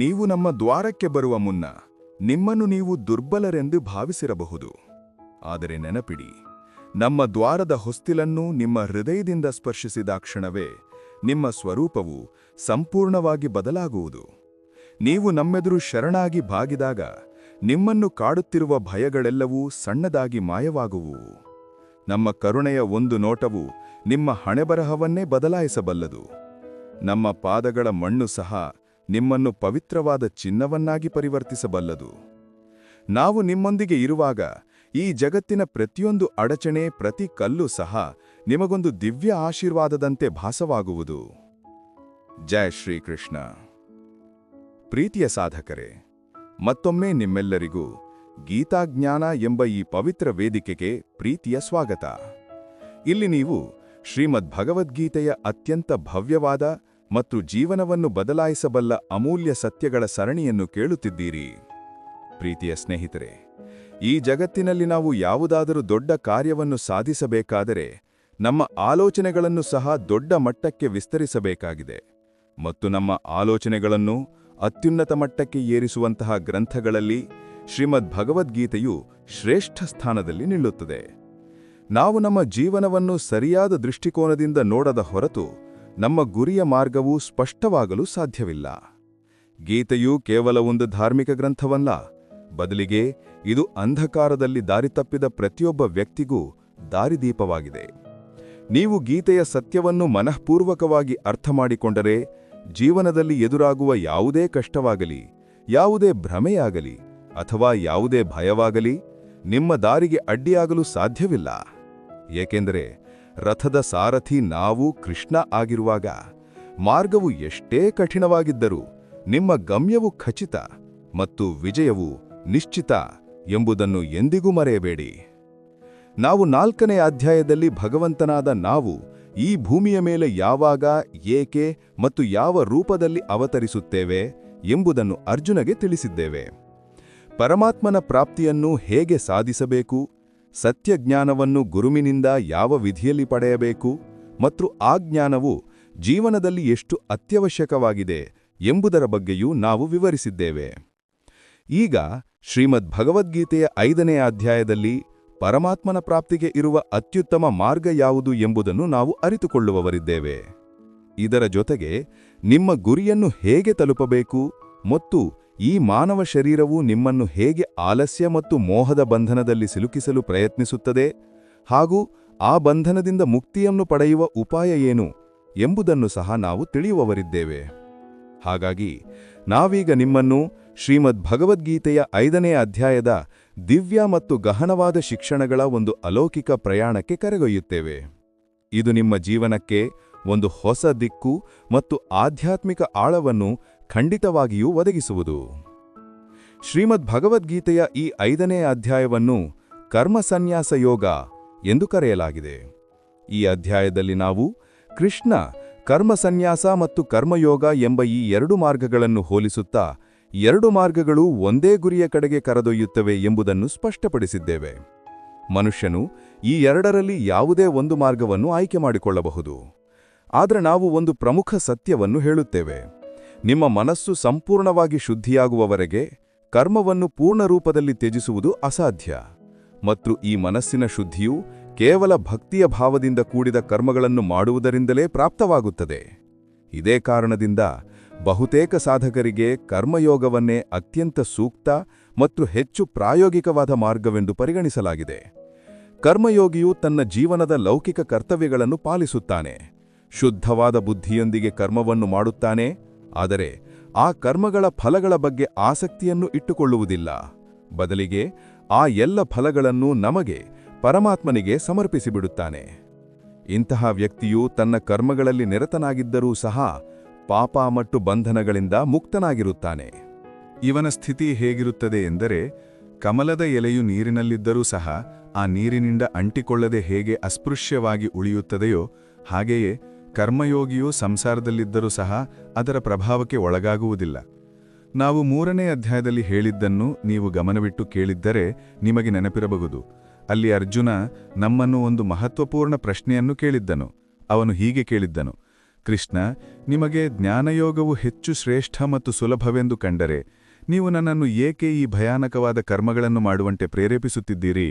ನೀವು ನಮ್ಮ ದ್ವಾರಕ್ಕೆ ಬರುವ ಮುನ್ನ ನಿಮ್ಮನ್ನು ನೀವು ದುರ್ಬಲರೆಂದು ಭಾವಿಸಿರಬಹುದು. ಆದರೆ ನೆನಪಿಡಿ, ನಮ್ಮ ದ್ವಾರದ ಹೊಸ್ತಿಲನ್ನು ನಿಮ್ಮ ಹೃದಯದಿಂದ ಸ್ಪರ್ಶಿಸಿದ ಕ್ಷಣವೇ ನಿಮ್ಮ ಸ್ವರೂಪವು ಸಂಪೂರ್ಣವಾಗಿ ಬದಲಾಗುವುದು. ನೀವು ನಮ್ಮೆದುರು ಶರಣಾಗಿ ಬಾಗಿದಾಗ ನಿಮ್ಮನ್ನು ಕಾಡುತ್ತಿರುವ ಭಯಗಳೆಲ್ಲವೂ ಸಣ್ಣದಾಗಿ ಮಾಯವಾಗುವುವು ನಮ್ಮ ಕರುಣೆಯ ಒಂದು ನೋಟವು ನಿಮ್ಮ ಹಣೆಬರಹವನ್ನೇ ಬದಲಾಯಿಸಬಲ್ಲದು. ನಮ್ಮ ಪಾದಗಳ ಮಣ್ಣು ಸಹ ನಿಮ್ಮನ್ನು ಪವಿತ್ರವಾದ ಚಿನ್ನವನ್ನಾಗಿ ಪರಿವರ್ತಿಸಬಲ್ಲದು. ನಾವು ನಿಮ್ಮೊಂದಿಗೆ ಇರುವಾಗ ಈ ಜಗತ್ತಿನ ಪ್ರತಿಯೊಂದು ಅಡಚಣೆ ಪ್ರತಿ ಕಲ್ಲು ಸಹ ನಿಮಗೊಂದು ದಿವ್ಯ ಆಶೀರ್ವಾದದಂತೆ ಭಾಸವಾಗುವುದು. ಜಯ ಶ್ರೀಕೃಷ್ಣ. ಪ್ರೀತಿಯ ಸಾಧಕರೇ, ಮತ್ತೊಮ್ಮೆ ನಿಮ್ಮೆಲ್ಲರಿಗೂ ಗೀತಾಜ್ಞಾನ ಎಂಬ ಈ ಪವಿತ್ರ ವೇದಿಕೆಗೆ ಪ್ರೀತಿಯ ಸ್ವಾಗತ. ಇಲ್ಲಿ ನೀವು ಶ್ರೀಮದ್ ಭಗವದ್ಗೀತೆಯ ಅತ್ಯಂತ ಭವ್ಯವಾದ ಮತ್ತು ಜೀವನವನ್ನು ಬದಲಾಯಿಸಬಲ್ಲ ಅಮೂಲ್ಯ ಸತ್ಯಗಳ ಸರಣಿಯನ್ನು ಕೇಳುತ್ತಿದ್ದೀರಿ. ಪ್ರೀತಿಯ ಸ್ನೇಹಿತರೆ, ಈ ಜಗತ್ತಿನಲ್ಲಿ ನಾವು ಯಾವುದಾದರೂ ದೊಡ್ಡ ಕಾರ್ಯವನ್ನು ಸಾಧಿಸಬೇಕಾದರೆ ನಮ್ಮ ಆಲೋಚನೆಗಳನ್ನು ಸಹ ದೊಡ್ಡ ಮಟ್ಟಕ್ಕೆ ವಿಸ್ತರಿಸಬೇಕಾಗಿದೆ. ಮತ್ತು ನಮ್ಮ ಆಲೋಚನೆಗಳನ್ನು ಅತ್ಯುನ್ನತ ಮಟ್ಟಕ್ಕೆ ಏರಿಸುವಂತಹ ಗ್ರಂಥಗಳಲ್ಲಿ ಶ್ರೀಮದ್ ಭಗವದ್ಗೀತೆಯು ಶ್ರೇಷ್ಠ ಸ್ಥಾನದಲ್ಲಿ ನಿಲ್ಲುತ್ತದೆ. ನಾವು ನಮ್ಮ ಜೀವನವನ್ನು ಸರಿಯಾದ ದೃಷ್ಟಿಕೋನದಿಂದ ನೋಡದ ಹೊರತು ನಮ್ಮ ಗುರಿಯ ಮಾರ್ಗವು ಸ್ಪಷ್ಟವಾಗಲು ಸಾಧ್ಯವಿಲ್ಲ. ಗೀತೆಯು ಕೇವಲ ಒಂದು ಧಾರ್ಮಿಕ ಗ್ರಂಥವಲ್ಲ, ಬದಲಿಗೆ ಇದು ಅಂಧಕಾರದಲ್ಲಿ ದಾರಿತಪ್ಪಿದ ಪ್ರತಿಯೊಬ್ಬ ವ್ಯಕ್ತಿಗೂ ದಾರಿದೀಪವಾಗಿದೆ. ನೀವು ಗೀತೆಯ ಸತ್ಯವನ್ನು ಮನಃಪೂರ್ವಕವಾಗಿ ಅರ್ಥಮಾಡಿಕೊಂಡರೆ ಜೀವನದಲ್ಲಿ ಎದುರಾಗುವ ಯಾವುದೇ ಕಷ್ಟವಾಗಲಿ, ಯಾವುದೇ ಭ್ರಮೆಯಾಗಲಿ, ಅಥವಾ ಯಾವುದೇ ಭಯವಾಗಲಿ, ನಿಮ್ಮ ದಾರಿಗೆ ಅಡ್ಡಿಯಾಗಲು ಸಾಧ್ಯವಿಲ್ಲ. ಏಕೆಂದರೆ ರಥದ ಸಾರಥಿ ನಾವು ಕೃಷ್ಣ ಆಗಿರುವಾಗ ಮಾರ್ಗವು ಎಷ್ಟೇ ಕಠಿಣವಾಗಿದ್ದರೂ ನಿಮ್ಮ ಗಮ್ಯವು ಖಚಿತ ಮತ್ತು ವಿಜಯವು ನಿಶ್ಚಿತ ಎಂಬುದನ್ನು ಎಂದಿಗೂ ಮರೆಯಬೇಡಿ. ನಾವು ನಾಲ್ಕನೇ ಅಧ್ಯಾಯದಲ್ಲಿ ಭಗವಂತನಾದ ನಾವು ಈ ಭೂಮಿಯ ಮೇಲೆ ಯಾವಾಗ, ಏಕೆ ಮತ್ತು ಯಾವ ರೂಪದಲ್ಲಿ ಅವತರಿಸುತ್ತೇವೆ ಎಂಬುದನ್ನು ಅರ್ಜುನಗೆ ತಿಳಿಸಿದ್ದೇವೆ. ಪರಮಾತ್ಮನ ಪ್ರಾಪ್ತಿಯನ್ನು ಹೇಗೆ ಸಾಧಿಸಬೇಕು ಸತ್ಯಜ್ಞಾನವನ್ನು ಗುರುಮಿನಿಂದ ಯಾವ ವಿಧಿಯಲ್ಲಿ ಪಡೆಯಬೇಕು? ಮತ್ತು ಆ ಜ್ಞಾನವು ಜೀವನದಲ್ಲಿ ಎಷ್ಟು ಅತ್ಯವಶ್ಯಕವಾಗಿದೆ ಎಂಬುದರ ಬಗ್ಗೆಯೂ ನಾವು ವಿವರಿಸಿದ್ದೇವೆ. ಈಗ ಶ್ರೀಮದ್ ಭಗವದ್ಗೀತೆಯ ಐದನೇ ಅಧ್ಯಾಯದಲ್ಲಿ ಪರಮಾತ್ಮನ ಪ್ರಾಪ್ತಿಗೆ ಇರುವ ಅತ್ಯುತ್ತಮ ಮಾರ್ಗ ಯಾವುದು ಎಂಬುದನ್ನು ನಾವು ಅರಿತುಕೊಳ್ಳುವವರಿದ್ದೇವೆ. ಇದರ ಜೊತೆಗೆ ನಿಮ್ಮ ಗುರಿಯನ್ನು ಹೇಗೆ ತಲುಪಬೇಕು ಮತ್ತು ಈ ಮಾನವ ಶರೀರವು ನಿಮ್ಮನ್ನು ಹೇಗೆ ಆಲಸ್ಯ ಮತ್ತು ಮೋಹದ ಬಂಧನದಲ್ಲಿ ಸಿಲುಕಿಸಲು ಪ್ರಯತ್ನಿಸುತ್ತದೆ ಹಾಗೂ ಆ ಬಂಧನದಿಂದ ಮುಕ್ತಿಯನ್ನು ಪಡೆಯುವ ಉಪಾಯ ಏನು ಎಂಬುದನ್ನು ಸಹ ನಾವು ತಿಳಿಯುವವರಿದ್ದೇವೆ. ಹಾಗಾಗಿ ನಾವೀಗ ನಿಮ್ಮನ್ನು ಶ್ರೀಮದ್ ಭಗವದ್ಗೀತೆಯ ಐದನೇ ಅಧ್ಯಾಯದ ದಿವ್ಯ ಮತ್ತು ಗಹನವಾದ ಶಿಕ್ಷಣಗಳ ಒಂದು ಅಲೌಕಿಕ ಪ್ರಯಾಣಕ್ಕೆ ಕರೆಗೊಯ್ಯುತ್ತೇವೆ. ಇದು ನಿಮ್ಮ ಜೀವನಕ್ಕೆ ಒಂದು ಹೊಸ ದಿಕ್ಕು ಮತ್ತು ಆಧ್ಯಾತ್ಮಿಕ ಆಳವನ್ನು ಖಂಡಿತವಾಗಿಯೂ ಒದಗಿಸುವುದು. ಶ್ರೀಮದ್ ಭಗವದ್ಗೀತೆಯ ಈ ಐದನೇ ಅಧ್ಯಾಯವನ್ನು ಕರ್ಮಸನ್ಯಾಸ ಯೋಗ ಎಂದು ಕರೆಯಲಾಗಿದೆ. ಈ ಅಧ್ಯಾಯದಲ್ಲಿ ನಾವು ಕೃಷ್ಣ ಕರ್ಮಸನ್ಯಾಸ ಮತ್ತು ಕರ್ಮಯೋಗ ಎಂಬ ಈ ಎರಡು ಮಾರ್ಗಗಳನ್ನು ಹೋಲಿಸುತ್ತಾ ಎರಡು ಮಾರ್ಗಗಳು ಒಂದೇ ಗುರಿಯ ಕಡೆಗೆ ಕರೆದೊಯ್ಯುತ್ತವೆ ಎಂಬುದನ್ನು ಸ್ಪಷ್ಟಪಡಿಸಿದ್ದೇವೆ. ಮನುಷ್ಯನು ಈ ಎರಡರಲ್ಲಿ ಯಾವುದೇ ಒಂದು ಮಾರ್ಗವನ್ನು ಆಯ್ಕೆ ಮಾಡಿಕೊಳ್ಳಬಹುದು. ಆದರೆ ನಾವು ಒಂದು ಪ್ರಮುಖ ಸತ್ಯವನ್ನು ಹೇಳುತ್ತೇವೆ. ನಿಮ್ಮ ಮನಸ್ಸು ಸಂಪೂರ್ಣವಾಗಿ ಶುದ್ಧಿಯಾಗುವವರೆಗೆ ಕರ್ಮವನ್ನು ಪೂರ್ಣ ರೂಪದಲ್ಲಿ ತ್ಯಜಿಸುವುದು ಅಸಾಧ್ಯ. ಮತ್ತು ಈ ಮನಸ್ಸಿನ ಶುದ್ಧಿಯು ಕೇವಲ ಭಕ್ತಿಯ ಭಾವದಿಂದ ಕೂಡಿದ ಕರ್ಮಗಳನ್ನು ಮಾಡುವುದರಿಂದಲೇ ಪ್ರಾಪ್ತವಾಗುತ್ತದೆ. ಇದೇ ಕಾರಣದಿಂದ ಬಹುತೇಕ ಸಾಧಕರಿಗೆ ಕರ್ಮಯೋಗವನ್ನೇ ಅತ್ಯಂತ ಸೂಕ್ತ ಮತ್ತು ಹೆಚ್ಚು ಪ್ರಾಯೋಗಿಕವಾದ ಮಾರ್ಗವೆಂದು ಪರಿಗಣಿಸಲಾಗಿದೆ. ಕರ್ಮಯೋಗಿಯು ತನ್ನ ಜೀವನದ ಲೌಕಿಕ ಕರ್ತವ್ಯಗಳನ್ನು ಪಾಲಿಸುತ್ತಾನೆ. ಶುದ್ಧವಾದ ಬುದ್ಧಿಯೊಂದಿಗೆ ಕರ್ಮವನ್ನು ಮಾಡುತ್ತಾನೆ. ಆದರೆ ಆ ಕರ್ಮಗಳ ಫಲಗಳ ಬಗ್ಗೆ ಆಸಕ್ತಿಯನ್ನು ಇಟ್ಟುಕೊಳ್ಳುವುದಿಲ್ಲ. ಬದಲಿಗೆ ಆ ಎಲ್ಲ ಫಲಗಳನ್ನು ನಮಗೆ ಪರಮಾತ್ಮನಿಗೆ ಸಮರ್ಪಿಸಿಬಿಡುತ್ತಾನೆ. ಇಂತಹ ವ್ಯಕ್ತಿಯು ತನ್ನ ಕರ್ಮಗಳಲ್ಲಿ ನಿರತನಾಗಿದ್ದರೂ ಸಹ ಪಾಪ ಮತ್ತು ಬಂಧನಗಳಿಂದ ಮುಕ್ತನಾಗಿರುತ್ತಾನೆ. ಇವನ ಸ್ಥಿತಿ ಹೇಗಿರುತ್ತದೆ ಎಂದರೆ ಕಮಲದ ಎಲೆಯು ನೀರಿನಲ್ಲಿದ್ದರೂ ಸಹ ಆ ನೀರಿನಿಂದ ಅಂಟಿಕೊಳ್ಳದೆ ಹೇಗೆ ಅಸ್ಪೃಶ್ಯವಾಗಿ ಉಳಿಯುತ್ತದೆಯೋ ಹಾಗೆಯೇ ಕರ್ಮಯೋಗಿಯು ಸಂಸಾರದಲ್ಲಿದ್ದರೂ ಸಹ ಅದರ ಪ್ರಭಾವಕ್ಕೆ ಒಳಗಾಗುವುದಿಲ್ಲ. ನಾವು ಮೂರನೇ ಅಧ್ಯಾಯದಲ್ಲಿ ಹೇಳಿದ್ದನ್ನು ನೀವು ಗಮನವಿಟ್ಟು ಕೇಳಿದ್ದರೆ ನಿಮಗೆ ನೆನಪಿರಬಹುದು. ಅಲ್ಲಿ ಅರ್ಜುನ ನಮ್ಮನ್ನು ಒಂದು ಮಹತ್ವಪೂರ್ಣ ಪ್ರಶ್ನೆಯನ್ನು ಕೇಳಿದ್ದನು. ಅವನು ಹೀಗೆ ಕೇಳಿದ್ದನು, ಕೃಷ್ಣ, ನಿಮಗೆ ಜ್ಞಾನಯೋಗವು ಹೆಚ್ಚು ಶ್ರೇಷ್ಠ ಮತ್ತು ಸುಲಭವೆಂದು ಕಂಡರೆ, ನೀವು ನನ್ನನ್ನು ಏಕೆ ಈ ಭಯಾನಕವಾದ ಕರ್ಮಗಳನ್ನು ಮಾಡುವಂತೆ ಪ್ರೇರೇಪಿಸುತ್ತಿದ್ದೀರಿ?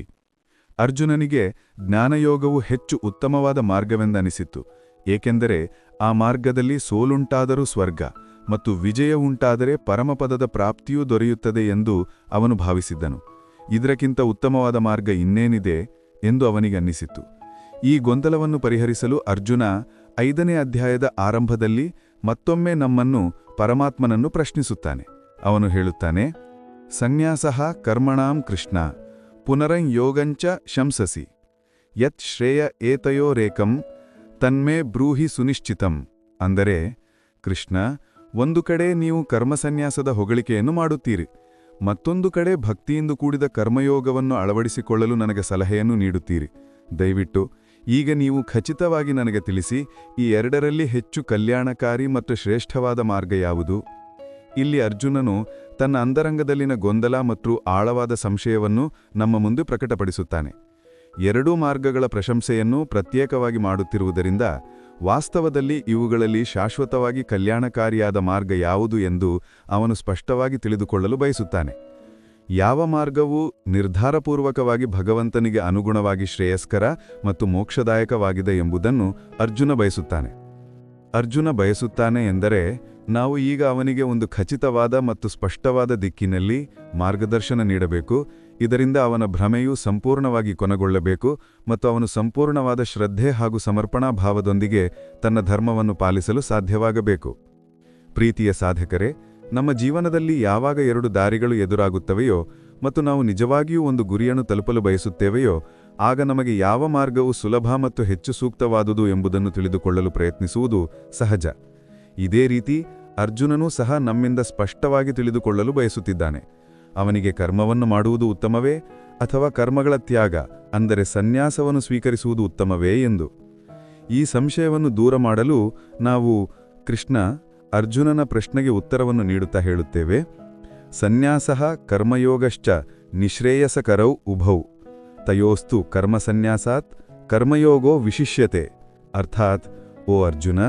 ಅರ್ಜುನನಿಗೆ, ಜ್ಞಾನಯೋಗವು ಹೆಚ್ಚು ಉತ್ತಮವಾದ ಮಾರ್ಗವೆಂದನಿಸಿತ್ತು ಏಕೆಂದರೆ ಆ ಮಾರ್ಗದಲ್ಲಿ ಸೋಲುಂಟಾದರೂ ಸ್ವರ್ಗ ಮತ್ತು ವಿಜಯ ಉಂಟಾದರೆ ಪರಮಪದದ ಪ್ರಾಪ್ತಿಯೂ ದೊರೆಯುತ್ತದೆ ಎಂದು ಅವನು ಭಾವಿಸಿದ್ದನು. ಇದರಕ್ಕಿಂತ ಉತ್ತಮವಾದ ಮಾರ್ಗ ಇನ್ನೇನಿದೆ ಎಂದು ಅವನಿಗನ್ನಿಸಿತ್ತು ಈ ಗೊಂದಲವನ್ನು ಪರಿಹರಿಸಲು ಅರ್ಜುನ ಐದನೇ ಅಧ್ಯಾಯದ ಆರಂಭದಲ್ಲಿ ಮತ್ತೊಮ್ಮೆ ನಮ್ಮನ್ನು ಪರಮಾತ್ಮನನ್ನು ಪ್ರಶ್ನಿಸುತ್ತಾನೆ. ಅವನು ಹೇಳುತ್ತಾನೆ, ಸಂನ್ಯಾಸಃ ಕರ್ಮಣಾಂ ಕೃಷ್ಣ ಪುನರಂಯೋಗಂಚ ಶಂಸಸಿ, ಯತ್ ಶ್ರೇಯ ಏತಯೋರೇಕಂ ತನ್ಮೇ ಬ್ರೂಹಿ ಸುನಿಶ್ಚಿತಂ ಅಂದರೆ, ಕೃಷ್ಣ, ಒಂದು ಕಡೆ ನೀವು ಕರ್ಮಸನ್ಯಾಸದ ಹೊಗಳಿಕೆಯನ್ನು ಮಾಡುತ್ತೀರಿ, ಮತ್ತೊಂದು ಕಡೆ ಭಕ್ತಿಯಿಂದ ಕೂಡಿದ ಕರ್ಮಯೋಗವನ್ನು ಅಳವಡಿಸಿಕೊಳ್ಳಲು ನನಗೆ ಸಲಹೆಯನ್ನು ನೀಡುತ್ತೀರಿ. ದಯವಿಟ್ಟು ಈಗ ನೀವು ಖಚಿತವಾಗಿ ನನಗೆ ತಿಳಿಸಿ, ಈ ಎರಡರಲ್ಲಿ ಹೆಚ್ಚು ಕಲ್ಯಾಣಕಾರಿ ಮತ್ತು ಶ್ರೇಷ್ಠವಾದ ಮಾರ್ಗ ಯಾವುದು? ಇಲ್ಲಿ ಅರ್ಜುನನು ತನ್ನ ಅಂದರಂಗದಲ್ಲಿನ ಗೊಂದಲ ಮತ್ತು ಆಳವಾದ ಸಂಶಯವನ್ನು ನಮ್ಮ ಮುಂದೆ ಪ್ರಕಟಪಡಿಸುತ್ತಾನೆ. ಎರಡೂ ಮಾರ್ಗಗಳ ಪ್ರಶಂಸೆಯನ್ನು ಪ್ರತ್ಯೇಕವಾಗಿ ಮಾಡುತ್ತಿರುವುದರಿಂದ ವಾಸ್ತವದಲ್ಲಿ ಇವುಗಳಲ್ಲಿ ಶಾಶ್ವತವಾಗಿ ಕಲ್ಯಾಣಕಾರಿಯಾದ ಮಾರ್ಗ ಯಾವುದು ಎಂದು ಅವನು ಸ್ಪಷ್ಟವಾಗಿ ತಿಳಿದುಕೊಳ್ಳಲು ಬಯಸುತ್ತಾನೆ. ಯಾವ ಮಾರ್ಗವು ನಿರ್ಧಾರಪೂರ್ವಕವಾಗಿ ಭಗವಂತನಿಗೆ ಅನುಗುಣವಾಗಿ ಶ್ರೇಯಸ್ಕರ ಮತ್ತು ಮೋಕ್ಷದಾಯಕವಾಗಿದೆ ಎಂಬುದನ್ನು ಅರ್ಜುನ ಬಯಸುತ್ತಾನೆ. ಅರ್ಜುನ ಬಯಸುತ್ತಾನೆ ಎಂದರೆ ನಾವು ಈಗ ಅವನಿಗೆ ಒಂದು ಖಚಿತವಾದ ಮತ್ತು ಸ್ಪಷ್ಟವಾದ ದಿಕ್ಕಿನಲ್ಲಿ ಮಾರ್ಗದರ್ಶನ ನೀಡಬೇಕು ಇದರಿಂದ ಅವನ ಭ್ರಮೆಯು ಸಂಪೂರ್ಣವಾಗಿ ಕೊನೆಗೊಳ್ಳಬೇಕು ಮತ್ತು ಅವನು ಸಂಪೂರ್ಣವಾದ ಶ್ರದ್ಧೆ ಹಾಗೂ ಸಮರ್ಪಣಾ ಭಾವದೊಂದಿಗೆ ತನ್ನ ಧರ್ಮವನ್ನು ಪಾಲಿಸಲು ಸಾಧ್ಯವಾಗಬೇಕು. ಪ್ರೀತಿಯ ಸಾಧಕರೇ, ನಮ್ಮ ಜೀವನದಲ್ಲಿ ಯಾವಾಗ ಎರಡು ದಾರಿಗಳು ಎದುರಾಗುತ್ತವೆಯೋ ಮತ್ತು ನಾವು ನಿಜವಾಗಿಯೂ ಒಂದು ಗುರಿಯನ್ನು ತಲುಪಲು ಬಯಸುತ್ತೇವೆಯೋ, ಆಗ ನಮಗೆ ಯಾವ ಮಾರ್ಗವು ಸುಲಭ ಮತ್ತು ಹೆಚ್ಚು ಸೂಕ್ತವಾದುದು ಎಂಬುದನ್ನು ತಿಳಿದುಕೊಳ್ಳಲು ಪ್ರಯತ್ನಿಸುವುದು ಸಹಜ. ಇದೇ ರೀತಿ ಅರ್ಜುನನೂ ಸಹ ನಮ್ಮಿಂದ ಸ್ಪಷ್ಟವಾಗಿ ತಿಳಿದುಕೊಳ್ಳಲು ಬಯಸುತ್ತಿದ್ದಾನೆ. ಅವನಿಗೆ ಕರ್ಮವನ್ನು ಮಾಡುವುದು ಉತ್ತಮವೇ ಅಥವಾ ಕರ್ಮಗಳ ತ್ಯಾಗ, ಅಂದರೆ ಸನ್ಯಾಸವನ್ನು ಸ್ವೀಕರಿಸುವುದು ಉತ್ತಮವೇ ಎಂದು. ಈ ಸಂಶಯವನ್ನು ದೂರ ಮಾಡಲು ನಾವು ಕೃಷ್ಣ ಅರ್ಜುನನ ಪ್ರಶ್ನೆಗೆ ಉತ್ತರವನ್ನು ನೀಡುತ್ತಾ ಹೇಳುತ್ತೇವೆ. ಸನ್ಯಾಸ ಕರ್ಮಯೋಗಶ್ಚ ನಿಶ್ರೇಯಸಕರೌ ಉಭೌ. ತಯೋಸ್ತು ಕರ್ಮಸನ್ಯಾಸಾತ್ ಕರ್ಮಯೋಗೋ ವಿಶಿಷ್ಯತೆ. ಅರ್ಥಾತ್, ಓ ಅರ್ಜುನ,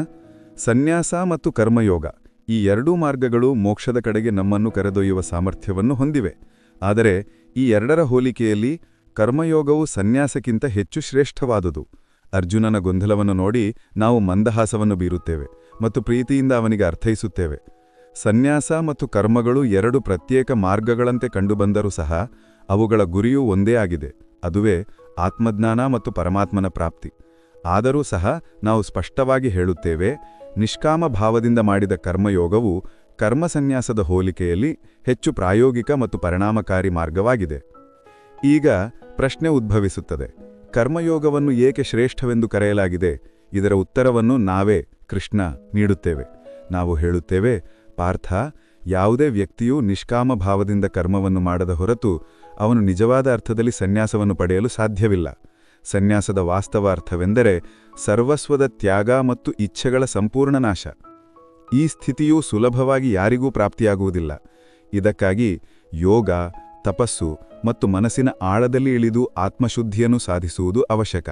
ಸನ್ಯಾಸ ಮತ್ತು ಕರ್ಮಯೋಗ. ಈ ಎರಡೂ ಮಾರ್ಗಗಳು ಮೋಕ್ಷದ ಕಡೆಗೆ ನಮ್ಮನ್ನು ಕರೆದೊಯ್ಯುವ ಸಾಮರ್ಥ್ಯವನ್ನು ಹೊಂದಿವೆ. ಆದರೆ ಈ ಎರಡರ ಹೋಲಿಕೆಯಲ್ಲಿ ಕರ್ಮಯೋಗವು ಸನ್ಯಾಸಕ್ಕಿಂತ ಹೆಚ್ಚು ಶ್ರೇಷ್ಠವಾದುದು. ಅರ್ಜುನನ ಗೊಂದಲವನ್ನು ನೋಡಿ ನಾವು ಮಂದಹಾಸವನ್ನು ಬೀರುತ್ತೇವೆ ಮತ್ತು ಪ್ರೀತಿಯಿಂದ ಅವನಿಗೆ ಅರ್ಥೈಸುತ್ತೇವೆ. ಸನ್ಯಾಸ ಮತ್ತು ಕರ್ಮಗಳು ಎರಡು ಪ್ರತ್ಯೇಕ ಮಾರ್ಗಗಳಂತೆ ಕಂಡುಬಂದರೂ ಸಹ ಅವುಗಳ ಗುರಿಯೂ ಒಂದೇ ಆಗಿದೆ, ಅದುವೇ ಆತ್ಮಜ್ಞಾನ ಮತ್ತು ಪರಮಾತ್ಮನ ಪ್ರಾಪ್ತಿ. ಆದರೂ ಸಹ ನಾವು ಸ್ಪಷ್ಟವಾಗಿ ಹೇಳುತ್ತೇವೆ ನಿಷ್ಕಾಮ ಭಾವದಿಂದ ಮಾಡಿದ ಕರ್ಮಯೋಗವು ಕರ್ಮಸನ್ಯಾಸದ ಹೋಲಿಕೆಯಲ್ಲಿ ಹೆಚ್ಚು ಪ್ರಾಯೋಗಿಕ ಮತ್ತು ಪರಿಣಾಮಕಾರಿ ಮಾರ್ಗವಾಗಿದೆ. ಈಗ ಪ್ರಶ್ನೆ ಉದ್ಭವಿಸುತ್ತದೆ. ಕರ್ಮಯೋಗವನ್ನು ಏಕೆ ಶ್ರೇಷ್ಠವೆಂದು ಕರೆಯಲಾಗಿದೆ? ಇದರ ಉತ್ತರವನ್ನು ನಾವೇ, ಕೃಷ್ಣ, ನೀಡುತ್ತೇವೆ. ನಾವು ಹೇಳುತ್ತೇವೆ, ಪಾರ್ಥ, ಯಾವುದೇ ವ್ಯಕ್ತಿಯು ನಿಷ್ಕಾಮ ಭಾವದಿಂದ ಕರ್ಮವನ್ನು ಮಾಡದ ಹೊರತು ಅವನು ನಿಜವಾದ ಅರ್ಥದಲ್ಲಿ ಸನ್ಯಾಸವನ್ನು ಪಡೆಯಲು ಸಾಧ್ಯವಿಲ್ಲ. ಸನ್ಯಾಸದ ವಾಸ್ತವ ಅರ್ಥವೆಂದರೆ ಸರ್ವಸ್ವದ ತ್ಯಾಗ ಮತ್ತು ಇಚ್ಛೆಗಳ ಸಂಪೂರ್ಣ ನಾಶ. ಈ ಸ್ಥಿತಿಯು ಸುಲಭವಾಗಿ ಯಾರಿಗೂ ಪ್ರಾಪ್ತಿಯಾಗುವುದಿಲ್ಲ. ಇದಕ್ಕಾಗಿ ಯೋಗ, ತಪಸ್ಸು ಮತ್ತು ಮನಸ್ಸಿನ ಆಳದಲ್ಲಿ ಇಳಿದು ಆತ್ಮಶುದ್ಧಿಯನ್ನು ಸಾಧಿಸುವುದು ಅವಶ್ಯಕ.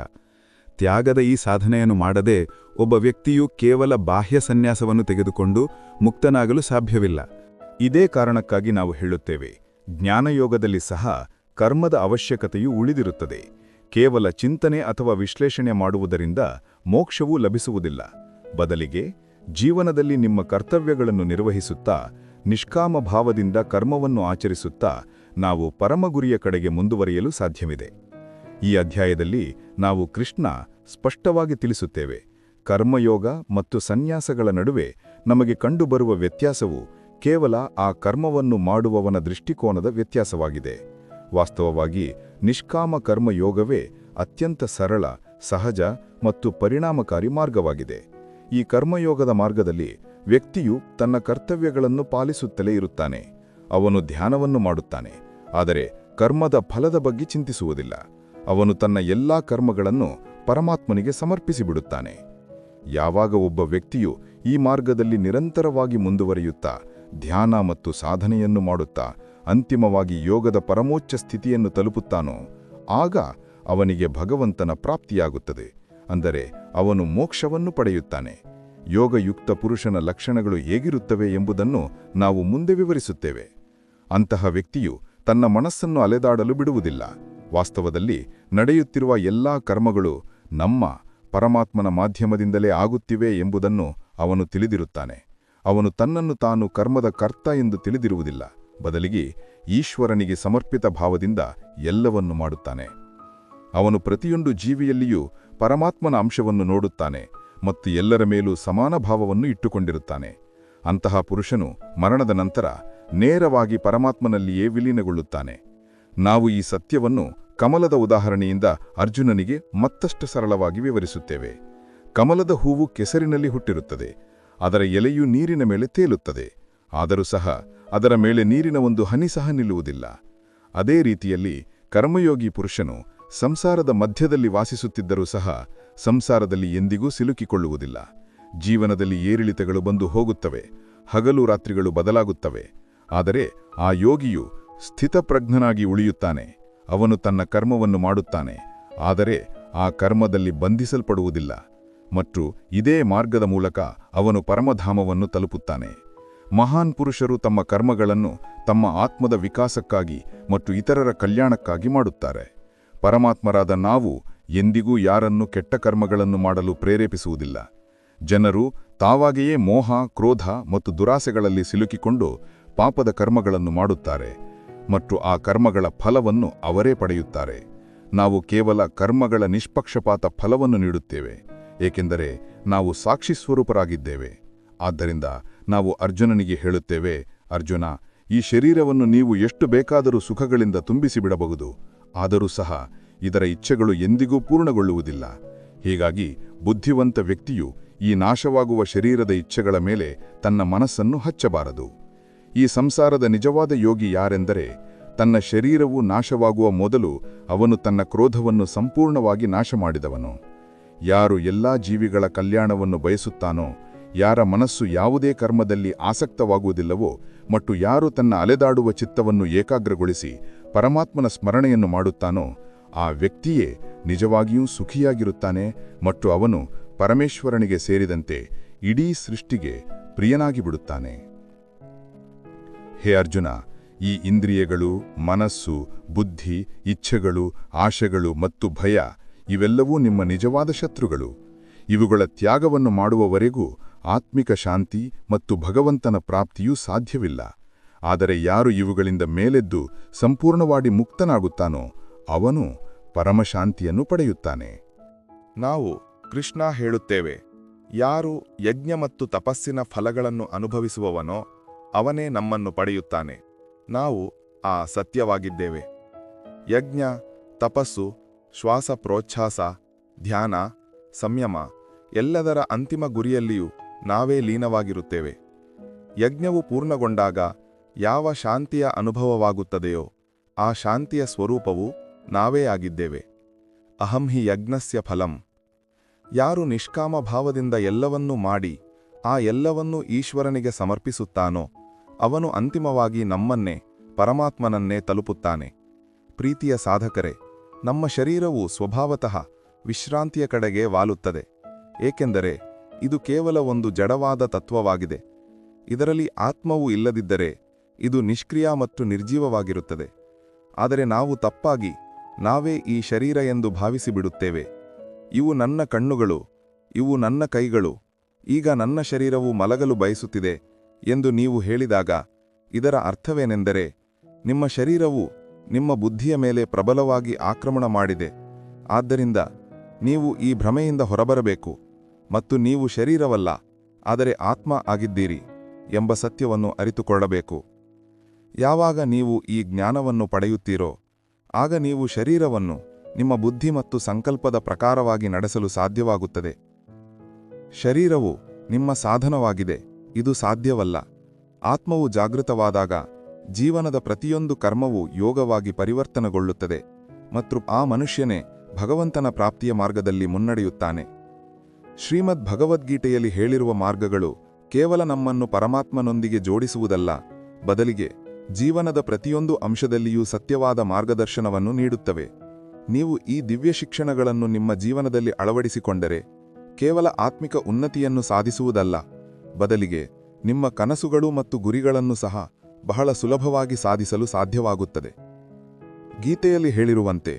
ತ್ಯಾಗದ ಈ ಸಾಧನೆಯನ್ನು ಮಾಡದೆ ಒಬ್ಬ ವ್ಯಕ್ತಿಯು ಕೇವಲ ಬಾಹ್ಯ ಸನ್ಯಾಸವನ್ನು ತೆಗೆದುಕೊಂಡು ಮುಕ್ತನಾಗಲು ಸಾಧ್ಯವಿಲ್ಲ. ಇದೇ ಕಾರಣಕ್ಕಾಗಿ ನಾವು ಹೇಳುತ್ತೇವೆ, ಜ್ಞಾನಯೋಗದಲ್ಲಿ ಸಹ ಕರ್ಮದ ಅವಶ್ಯಕತೆಯು ಉಳಿದಿರುತ್ತದೆ. ಕೇವಲ ಚಿಂತನೆ ಅಥವಾ ವಿಶ್ಲೇಷಣೆ ಮಾಡುವುದರಿಂದ ಮೋಕ್ಷವೂ ಲಭಿಸುವುದಿಲ್ಲ. ಬದಲಿಗೆ ಜೀವನದಲ್ಲಿ ನಿಮ್ಮ ಕರ್ತವ್ಯಗಳನ್ನು ನಿರ್ವಹಿಸುತ್ತಾ, ನಿಷ್ಕಾಮ ಭಾವದಿಂದ ಕರ್ಮವನ್ನು ಆಚರಿಸುತ್ತಾ ನಾವು ಪರಮಗುರಿಯ ಕಡೆಗೆ ಮುಂದುವರಿಯಲು ಸಾಧ್ಯವಿದೆ. ಈ ಅಧ್ಯಾಯದಲ್ಲಿ ನಾವು ಕೃಷ್ಣ ಸ್ಪಷ್ಟವಾಗಿ ತಿಳಿಸುತ್ತೇವೆ, ಕರ್ಮಯೋಗ ಮತ್ತು ಸನ್ಯಾಸಗಳ ನಡುವೆ ನಮಗೆ ಕಂಡುಬರುವ ವ್ಯತ್ಯಾಸವು ಕೇವಲ ಆ ಕರ್ಮವನ್ನು ಮಾಡುವವನ ದೃಷ್ಟಿಕೋನದ ವ್ಯತ್ಯಾಸವಾಗಿದೆ. ವಾಸ್ತವವಾಗಿ ನಿಷ್ಕಾಮ ಕರ್ಮಯೋಗವೇ ಅತ್ಯಂತ ಸರಳ, ಸಹಜ ಮತ್ತು ಪರಿಣಾಮಕಾರಿ ಮಾರ್ಗವಾಗಿದೆ. ಈ ಕರ್ಮಯೋಗದ ಮಾರ್ಗದಲ್ಲಿ ವ್ಯಕ್ತಿಯು ತನ್ನ ಕರ್ತವ್ಯಗಳನ್ನು ಪಾಲಿಸುತ್ತಲೇ ಇರುತ್ತಾನೆ. ಅವನು ಧ್ಯಾನವನ್ನು ಮಾಡುತ್ತಾನೆ, ಆದರೆ ಕರ್ಮದ ಫಲದ ಬಗ್ಗೆ ಚಿಂತಿಸುವುದಿಲ್ಲ. ಅವನು ತನ್ನ ಎಲ್ಲಾ ಕರ್ಮಗಳನ್ನು ಪರಮಾತ್ಮನಿಗೆ ಸಮರ್ಪಿಸಿಬಿಡುತ್ತಾನೆ. ಯಾವಾಗ ಒಬ್ಬ ವ್ಯಕ್ತಿಯು ಈ ಮಾರ್ಗದಲ್ಲಿ ನಿರಂತರವಾಗಿ ಮುಂದುವರಿಯುತ್ತಾ, ಧ್ಯಾನ ಮತ್ತು ಸಾಧನೆಯನ್ನು ಮಾಡುತ್ತಾ ಅಂತಿಮವಾಗಿ ಯೋಗದ ಪರಮೋಚ್ಚ ಸ್ಥಿತಿಯನ್ನು ತಲುಪುತ್ತಾನೋ, ಆಗ ಅವನಿಗೆ ಭಗವಂತನ ಪ್ರಾಪ್ತಿಯಾಗುತ್ತದೆ. ಅಂದರೆ ಅವನು ಮೋಕ್ಷವನ್ನು ಪಡೆಯುತ್ತಾನೆ. ಯೋಗಯುಕ್ತ ಪುರುಷನ ಲಕ್ಷಣಗಳು ಹೇಗಿರುತ್ತವೆ ಎಂಬುದನ್ನು ನಾವು ಮುಂದೆ ವಿವರಿಸುತ್ತೇವೆ. ಅಂತಹ ವ್ಯಕ್ತಿಯು ತನ್ನ ಮನಸ್ಸನ್ನು ಅಲೆದಾಡಲು ಬಿಡುವುದಿಲ್ಲ. ವಾಸ್ತವದಲ್ಲಿ ನಡೆಯುತ್ತಿರುವ ಎಲ್ಲಾ ಕರ್ಮಗಳು ನಮ್ಮ ಪರಮಾತ್ಮನ ಮಾಧ್ಯಮದಿಂದಲೇ ಆಗುತ್ತಿವೆ ಎಂಬುದನ್ನು ಅವನು ತಿಳಿದಿರುತ್ತಾನೆ. ಅವನು ತನ್ನನ್ನು ತಾನು ಕರ್ಮದ ಕರ್ತ ಎಂದು ತಿಳಿದಿರುವುದಿಲ್ಲ. ಬದಲಿಗೆ ಈಶ್ವರನಿಗೆ ಸಮರ್ಪಿತ ಭಾವದಿಂದ ಎಲ್ಲವನ್ನು ಮಾಡುತ್ತಾನೆ. ಅವನು ಪ್ರತಿಯೊಂದು ಜೀವಿಯಲ್ಲಿಯೂ ಪರಮಾತ್ಮನ ಅಂಶವನ್ನು ನೋಡುತ್ತಾನೆ ಮತ್ತು ಎಲ್ಲರ ಮೇಲೂ ಸಮಾನ ಭಾವವನ್ನು ಇಟ್ಟುಕೊಂಡಿರುತ್ತಾನೆ. ಅಂತಹ ಪುರುಷನು ಮರಣದ ನಂತರ ನೇರವಾಗಿ ಪರಮಾತ್ಮನಲ್ಲಿಯೇ ವಿಲೀನಗೊಳ್ಳುತ್ತಾನೆ. ನಾವು ಈ ಸತ್ಯವನ್ನು ಕಮಲದ ಉದಾಹರಣೆಯಿಂದ ಅರ್ಜುನನಿಗೆ ಮತ್ತಷ್ಟು ಸರಳವಾಗಿ ವಿವರಿಸುತ್ತೇವೆ. ಕಮಲದ ಹೂವು ಕೆಸರಿನಲ್ಲಿ ಹುಟ್ಟಿರುತ್ತದೆ, ಅದರ ಎಲೆಯು ನೀರಿನ ಮೇಲೆ ತೇಲುತ್ತದೆ, ಆದರೂ ಸಹ ಅದರ ಮೇಲೆ ನೀರಿನ ಒಂದು ಹನಿ ಸಹ ನಿಲ್ಲುವುದಿಲ್ಲ. ಅದೇ ರೀತಿಯಲ್ಲಿ ಕರ್ಮಯೋಗಿ ಪುರುಷನು ಸಂಸಾರದ ಮಧ್ಯದಲ್ಲಿ ವಾಸಿಸುತ್ತಿದ್ದರೂ ಸಹ ಸಂಸಾರದಲ್ಲಿ ಎಂದಿಗೂ ಸಿಲುಕಿಕೊಳ್ಳುವುದಿಲ್ಲ. ಜೀವನದಲ್ಲಿ ಏರಿಳಿತಗಳು ಬಂದು ಹೋಗುತ್ತವೆ, ಹಗಲು ರಾತ್ರಿಗಳು ಬದಲಾಗುತ್ತವೆ. ಆದರೆ ಆ ಯೋಗಿಯು ಸ್ಥಿತಪ್ರಜ್ಞನಾಗಿ ಉಳಿಯುತ್ತಾನೆ, ಅವನು ತನ್ನ ಕರ್ಮವನ್ನು ಮಾಡುತ್ತಾನೆ, ಆದರೆ ಆ ಕರ್ಮದಲ್ಲಿ ಬಂಧಿಸಲ್ಪಡುವುದಿಲ್ಲ. ಮತ್ತು ಇದೇ ಮಾರ್ಗದ ಮೂಲಕ ಅವನು ಪರಮಧಾಮವನ್ನು ತಲುಪುತ್ತಾನೆ. ಮಹಾನ್ ಪುರುಷರು ತಮ್ಮ ಕರ್ಮಗಳನ್ನು ತಮ್ಮ ಆತ್ಮದ ವಿಕಾಸಕ್ಕಾಗಿ ಮತ್ತು ಇತರರ ಕಲ್ಯಾಣಕ್ಕಾಗಿ ಮಾಡುತ್ತಾರೆ. ಪರಮಾತ್ಮರಾದ ನಾವು ಎಂದಿಗೂ ಯಾರನ್ನು ಕೆಟ್ಟ ಕರ್ಮಗಳನ್ನು ಮಾಡಲು ಪ್ರೇರೇಪಿಸುವುದಿಲ್ಲ. ಜನರು ತಾವಾಗಿಯೇ ಮೋಹ, ಕ್ರೋಧ ಮತ್ತು ದುರಾಸೆಗಳಲ್ಲಿ ಸಿಲುಕಿಕೊಂಡು ಪಾಪದ ಕರ್ಮಗಳನ್ನು ಮಾಡುತ್ತಾರೆ ಮತ್ತು ಆ ಕರ್ಮಗಳ ಫಲವನ್ನು ಅವರೇ ಪಡೆಯುತ್ತಾರೆ. ನಾವು ಕೇವಲ ಕರ್ಮಗಳ ನಿಷ್ಪಕ್ಷಪಾತ ಫಲವನ್ನು ನೀಡುತ್ತೇವೆ, ಏಕೆಂದರೆ ನಾವು ಸಾಕ್ಷಿ ಸ್ವರೂಪರಾಗಿದ್ದೇವೆ. ಆದ್ದರಿಂದ ನಾವು ಅರ್ಜುನನಿಗೆ ಹೇಳುತ್ತೇವೆ, ಅರ್ಜುನ, ಈ ಶರೀರವನ್ನು ನೀವು ಎಷ್ಟು ಬೇಕಾದರೂ ಸುಖಗಳಿಂದ ತುಂಬಿಸಿಬಿಡಬಹುದು ಆದರೂ ಸಹ ಇದರ ಇಚ್ಛೆಗಳು ಎಂದಿಗೂ ಪೂರ್ಣಗೊಳ್ಳುವುದಿಲ್ಲ. ಹೀಗಾಗಿ ಬುದ್ಧಿವಂತ ವ್ಯಕ್ತಿಯು ಈ ನಾಶವಾಗುವ ಶರೀರದ ಇಚ್ಛೆಗಳ ಮೇಲೆ ತನ್ನ ಮನಸ್ಸನ್ನು ಹಚ್ಚಬಾರದು. ಈ ಸಂಸಾರದ ನಿಜವಾದ ಯೋಗಿ ಯಾರೆಂದರೆ, ತನ್ನ ಶರೀರವು ನಾಶವಾಗುವ ಮೊದಲು ಅವನು ತನ್ನ ಕ್ರೋಧವನ್ನು ಸಂಪೂರ್ಣವಾಗಿ ನಾಶ ಮಾಡಿದವನು ಯಾರು ಎಲ್ಲಾ ಜೀವಿಗಳ ಕಲ್ಯಾಣವನ್ನು ಬಯಸುತ್ತಾನೋ ಯಾರ ಮನಸ್ಸು ಯಾವುದೇ ಕರ್ಮದಲ್ಲಿ ಆಸಕ್ತವಾಗುವುದಿಲ್ಲವೋ ಮತ್ತು ಯಾರು ತನ್ನ ಅಲೆದಾಡುವ ಚಿತ್ತವನ್ನು ಏಕಾಗ್ರಗೊಳಿಸಿ ಪರಮಾತ್ಮನ ಸ್ಮರಣೆಯನ್ನು ಮಾಡುತ್ತಾನೋ ಆ ವ್ಯಕ್ತಿಯೇ ನಿಜವಾಗಿಯೂ ಸುಖಿಯಾಗಿರುತ್ತಾನೆ ಮತ್ತು ಅವನು ಪರಮೇಶ್ವರನಿಗೆ ಸೇರಿದಂತೆ ಇಡೀ ಸೃಷ್ಟಿಗೆ ಪ್ರಿಯನಾಗಿಬಿಡುತ್ತಾನೆ. ಹೇ ಅರ್ಜುನ, ಈ ಇಂದ್ರಿಯಗಳು, ಮನಸ್ಸು, ಬುದ್ಧಿ, ಇಚ್ಛೆಗಳು, ಆಶೆಗಳು ಮತ್ತು ಭಯ ಇವೆಲ್ಲವೂ ನಿಮ್ಮ ನಿಜವಾದ ಶತ್ರುಗಳು. ಇವುಗಳ ತ್ಯಾಗವನ್ನು ಮಾಡುವವರೆಗೂ ಆತ್ಮಿಕ ಶಾಂತಿ ಮತ್ತು ಭಗವಂತನ ಪ್ರಾಪ್ತಿಯೂ ಸಾಧ್ಯವಿಲ್ಲ. ಆದರೆ ಯಾರು ಇವುಗಳಿಂದ ಮೇಲೆದ್ದು ಸಂಪೂರ್ಣವಾಗಿ ಮುಕ್ತನಾಗುತ್ತಾನೋ ಅವನು ಪರಮಶಾಂತಿಯನ್ನು ಪಡೆಯುತ್ತಾನೆ. ನಾವು ಕೃಷ್ಣ ಹೇಳುತ್ತೇವೆ, ಯಾರು ಯಜ್ಞ ಮತ್ತು ತಪಸ್ಸಿನ ಫಲಗಳನ್ನು ಅನುಭವಿಸುವವನೋ ಅವನೇ ನಮ್ಮನ್ನು ಪಡೆಯುತ್ತಾನೆ. ನಾವು ಆ ಸತ್ಯವಾಗಿದ್ದೇವೆ. ಯಜ್ಞ, ತಪಸ್ಸು, ಶ್ವಾಸ ಪ್ರೋಚ್ಛ್ವಾಸ ಧ್ಯಾನ, ಸಂಯಮ ಎಲ್ಲದರ ಅಂತಿಮ ಗುರಿಯಲ್ಲಿಯೂ ನಾವೇ ಲೀನವಾಗಿರುತ್ತೇವೆ. ಯಜ್ಞವು ಪೂರ್ಣಗೊಂಡಾಗ ಯಾವ ಶಾಂತಿಯ ಅನುಭವವಾಗುತ್ತದೆಯೋ ಆ ಶಾಂತಿಯ ಸ್ವರೂಪವು ನಾವೇ ಆಗಿದ್ದೇವೆ. ಅಹಂ ಹಿ ಯಜ್ಞಸ್ಯ ಫಲಂ. ಯಾರು ನಿಷ್ಕಾಮ ಭಾವದಿಂದ ಎಲ್ಲವನ್ನೂ ಮಾಡಿ ಆ ಎಲ್ಲವನ್ನೂ ಈಶ್ವರನಿಗೆ ಸಮರ್ಪಿಸುತ್ತಾನೋ ಅವನು ಅಂತಿಮವಾಗಿ ನಮ್ಮನ್ನೇ, ಪರಮಾತ್ಮನನ್ನೇ ತಲುಪುತ್ತಾನೆ. ಪ್ರೀತಿಯ ಸಾಧಕರೇ, ನಮ್ಮ ಶರೀರವು ಸ್ವಭಾವತಃ ವಿಶ್ರಾಂತಿಯ ಕಡೆಗೆ ವಾಲುತ್ತದೆ. ಏಕೆಂದರೆ ಇದು ಕೇವಲ ಒಂದು ಜಡವಾದ ತತ್ವವಾಗಿದೆ. ಇದರಲ್ಲಿ ಆತ್ಮವು ಇಲ್ಲದಿದ್ದರೆ ಇದು ನಿಷ್ಕ್ರಿಯ ಮತ್ತು ನಿರ್ಜೀವವಾಗಿರುತ್ತದೆ. ಆದರೆ ನಾವು ತಪ್ಪಾಗಿ, ನಾವೇ ಈ ಶರೀರ ಎಂದು ಭಾವಿಸಿಬಿಡುತ್ತೇವೆ. ಇವು ನನ್ನ ಕಣ್ಣುಗಳು, ಇವು ನನ್ನ ಕೈಗಳು, ಈಗ ನನ್ನ ಶರೀರವು ಮಲಗಲು ಬಯಸುತ್ತಿದೆ ಎಂದು ನೀವು ಹೇಳಿದಾಗ, ಇದರ ಅರ್ಥವೇನೆಂದರೆ, ನಿಮ್ಮ ಶರೀರವು ನಿಮ್ಮ ಬುದ್ಧಿಯ ಮೇಲೆ ಪ್ರಬಲವಾಗಿ ಆಕ್ರಮಣ ಮಾಡಿದೆ. ಆದ್ದರಿಂದ ನೀವು ಈ ಭ್ರಮೆಯಿಂದ ಹೊರಬರಬೇಕು. ಮತ್ತು ನೀವು ಶರೀರವಲ್ಲ, ಆದರೆ ಆತ್ಮ ಆಗಿದ್ದೀರಿ ಎಂಬ ಸತ್ಯವನ್ನು ಅರಿತುಕೊಳ್ಳಬೇಕು. ಯಾವಾಗ ನೀವು ಈ ಜ್ಞಾನವನ್ನು ಪಡೆಯುತ್ತೀರೋ, ಆಗ ನೀವು ಶರೀರವನ್ನು ನಿಮ್ಮ ಬುದ್ಧಿ ಮತ್ತು ಸಂಕಲ್ಪದ ಪ್ರಕಾರವಾಗಿ ನಡೆಸಲು ಸಾಧ್ಯವಾಗುತ್ತದೆ. ಶರೀರವು ನಿಮ್ಮ ಸಾಧನವಾಗಿದೆ, ಇದು ಸಾಧ್ಯವಲ್ಲ. ಆತ್ಮವು ಜಾಗೃತವಾದಾಗ ಜೀವನದ ಪ್ರತಿಯೊಂದು ಕರ್ಮವು ಯೋಗವಾಗಿ ಪರಿವರ್ತನೆಗೊಳ್ಳುತ್ತದೆ ಮತ್ತು ಆ ಮನುಷ್ಯನೇ ಭಗವಂತನ ಪ್ರಾಪ್ತಿಯ ಮಾರ್ಗದಲ್ಲಿ ಮುನ್ನಡೆಯುತ್ತಾನೆ. ಶ್ರೀಮದ್ ಭಗವದ್ಗೀತೆಯಲ್ಲಿ ಹೇಳಿರುವ ಮಾರ್ಗಗಳು ಕೇವಲ ನಮ್ಮನ್ನು ಪರಮಾತ್ಮನೊಂದಿಗೆ ಜೋಡಿಸುವುದಲ್ಲ, ಬದಲಿಗೆ ಜೀವನದ ಪ್ರತಿಯೊಂದು ಅಂಶದಲ್ಲಿಯೂ ಸತ್ಯವಾದ ಮಾರ್ಗದರ್ಶನವನ್ನು ನೀಡುತ್ತವೆ. ನೀವು ಈ ದಿವ್ಯ ಶಿಕ್ಷಣಗಳನ್ನು ನಿಮ್ಮ ಜೀವನದಲ್ಲಿ ಅಳವಡಿಸಿಕೊಂಡರೆ ಕೇವಲ ಆತ್ಮಿಕ ಉನ್ನತಿಯನ್ನು ಸಾಧಿಸುವುದಲ್ಲ, ಬದಲಿಗೆ ನಿಮ್ಮ ಕನಸುಗಳು ಮತ್ತು ಗುರಿಗಳನ್ನು ಸಹ ಬಹಳ ಸುಲಭವಾಗಿ ಸಾಧಿಸಲು ಸಾಧ್ಯವಾಗುತ್ತದೆ. ಗೀತೆಯಲ್ಲಿ ಹೇಳಿರುವಂತೆ,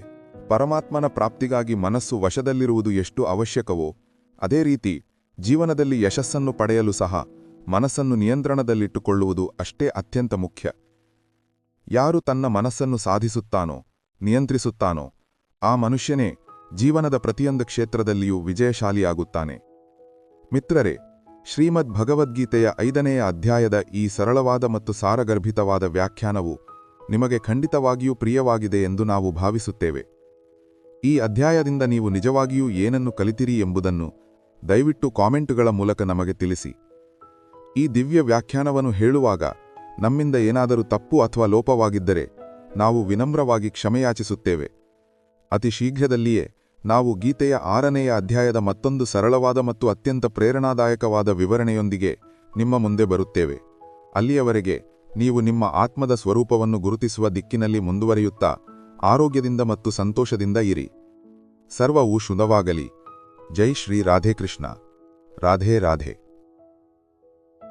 ಪರಮಾತ್ಮನ ಪ್ರಾಪ್ತಿಗಾಗಿ ಮನಸ್ಸು ವಶದಲ್ಲಿರುವುದು ಎಷ್ಟು ಅವಶ್ಯಕವೋ ಅದೇ ರೀತಿ ಜೀವನದಲ್ಲಿ ಯಶಸ್ಸನ್ನು ಪಡೆಯಲು ಸಹ ಮನಸ್ಸನ್ನು ನಿಯಂತ್ರಣದಲ್ಲಿಟ್ಟುಕೊಳ್ಳುವುದು ಅಷ್ಟೇ ಅತ್ಯಂತ ಮುಖ್ಯ. ಯಾರು ತನ್ನ ಮನಸ್ಸನ್ನು ಸಾಧಿಸುತ್ತಾನೋ, ನಿಯಂತ್ರಿಸುತ್ತಾನೋ, ಆ ಮನುಷ್ಯನೇ ಜೀವನದ ಪ್ರತಿಯೊಂದು ಕ್ಷೇತ್ರದಲ್ಲಿಯೂ ವಿಜಯಶಾಲಿಯಾಗುತ್ತಾನೆ. ಮಿತ್ರರೇ, ಶ್ರೀಮದ್ ಭಗವದ್ಗೀತೆಯ ಐದನೆಯ ಅಧ್ಯಾಯದ ಈ ಸರಳವಾದ ಮತ್ತು ಸಾರಗರ್ಭಿತವಾದ ವ್ಯಾಖ್ಯಾನವು ನಿಮಗೆ ಖಂಡಿತವಾಗಿಯೂ ಪ್ರಿಯವಾಗಿದೆ ಎಂದು ನಾವು ಭಾವಿಸುತ್ತೇವೆ. ಈ ಅಧ್ಯಾಯದಿಂದ ನೀವು ನಿಜವಾಗಿಯೂ ಏನನ್ನು ಕಲಿತಿರಿ ಎಂಬುದನ್ನು ದಯವಿಟ್ಟು ಕಾಮೆಂಟುಗಳ ಮೂಲಕ ನಮಗೆ ತಿಳಿಸಿ. ಈ ದಿವ್ಯ ವ್ಯಾಖ್ಯಾನವನ್ನು ಹೇಳುವಾಗ ನಮ್ಮಿಂದ ಏನಾದರೂ ತಪ್ಪು ಅಥವಾ ಲೋಪವಾಗಿದ್ದರೆ ನಾವು ವಿನಮ್ರವಾಗಿ ಕ್ಷಮೆಯಾಚಿಸುತ್ತೇವೆ. ಅತಿ ಶೀಘ್ರದಲ್ಲಿಯೇ ನಾವು ಗೀತೆಯ ಆರನೆಯ ಅಧ್ಯಾಯದ ಮತ್ತೊಂದು ಸರಳವಾದ ಮತ್ತು ಅತ್ಯಂತ ಪ್ರೇರಣಾದಾಯಕವಾದ ವಿವರಣೆಯೊಂದಿಗೆ ನಿಮ್ಮ ಮುಂದೆ ಬರುತ್ತೇವೆ. ಅಲ್ಲಿಯವರೆಗೆ ನೀವು ನಿಮ್ಮ ಆತ್ಮದ ಸ್ವರೂಪವನ್ನು ಗುರುತಿಸುವ ದಿಕ್ಕಿನಲ್ಲಿ ಮುಂದುವರಿಯುತ್ತಾ ಆರೋಗ್ಯದಿಂದ ಮತ್ತು ಸಂತೋಷದಿಂದ ಇರಿ. ಸರ್ವವೂ ಶುಭವಾಗಲಿ जय श्री राधे कृष्णा। राधे राधे।